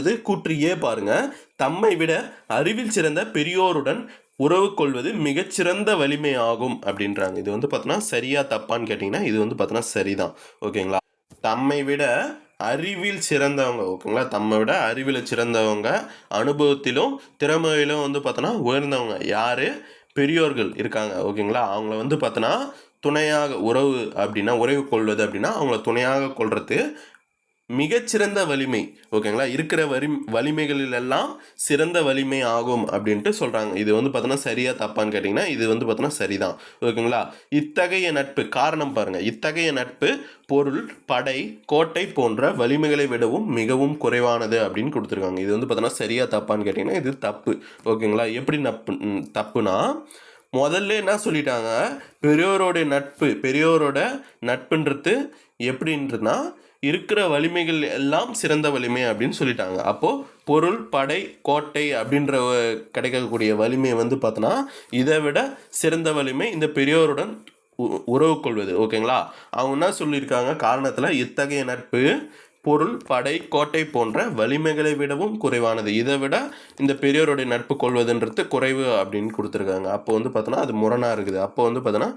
இது கூற்றியே பாருங்க. தம்மை விட அறிவில் சிறந்த பெரியோருடன் உறவு கொள்வது மிகச்சிறந்த வலிமை ஆகும் அப்படின்றாங்க. இது வந்து பார்த்தோன்னா சரியா தப்பான்னு கேட்டிங்கன்னா இது வந்து பார்த்தோன்னா சரிதான். ஓகேங்களா? தம்மை விட அறிவில் சிறந்தவங்க ஓகேங்களா? தம்மை விட அறிவில் சிறந்தவங்க அனுபவத்திலும் திறமையிலும் வந்து பார்த்தோன்னா உயர்ந்தவங்க யார்? பெரியோர்கள் இருக்காங்க ஓகேங்களா? அவங்கள வந்து பார்த்தோன்னா துணையாக உறவு அப்படின்னா உறவு கொள்வது அப்படின்னா அவங்கள துணையாக கொள்வது மிகச்சிறந்த வலிமை ஓகேங்களா? இருக்கிற வரி வலிமைகளிலெல்லாம் சிறந்த வலிமை ஆகும் அப்படின்ட்டு சொல்கிறாங்க இது வந்து பார்த்தோன்னா சரியாக தப்பான்னு கேட்டிங்கன்னா இது வந்து பார்த்தோன்னா சரிதான் ஓகேங்களா? இத்தகைய நட்பு காரணம் பாருங்கள் இத்தகைய நட்பு பொருள் படை கோட்டை போன்ற வலிமைகளை விடவும் மிகவும் குறைவானது அப்படின்னு கொடுத்துருக்காங்க. இது வந்து பார்த்தோன்னா சரியாக தப்பான்னு கேட்டிங்கன்னா இது தப்பு ஓகேங்களா? எப்படி நப்பு தப்புனா முதல்ல என்ன சொல்லிட்டாங்க? பெரியோரோட நட்பு பெரியோரோட நட்புன்றது எப்படின்றதுனா இருக்கிற வலிமைகள் எல்லாம் சிறந்த வலிமை அப்படின்னு சொல்லிட்டாங்க. அப்போது பொருள் படை கோட்டை அப்படின்ற கிடைக்கக்கூடிய வலிமை வந்து பார்த்தோன்னா இதை விட சிறந்த வலிமை இந்த பெரியோருடன் உ- உறவு கொள்வது. ஓகேங்களா? அவங்க என்ன சொல்லியிருக்காங்க? காரணத்தில் இத்தகைய நட்பு பொருள் படை கோட்டை போன்ற வலிமைகளை விடவும் குறைவானது. இதை விட இந்த பெரியோருடைய நட்பு கொள்வதுன்றது குறைவு அப்படின்னு கொடுத்துருக்காங்க. அப்போ வந்து பார்த்தோன்னா அது முரணாக இருக்குது. அப்போ வந்து பார்த்தோன்னா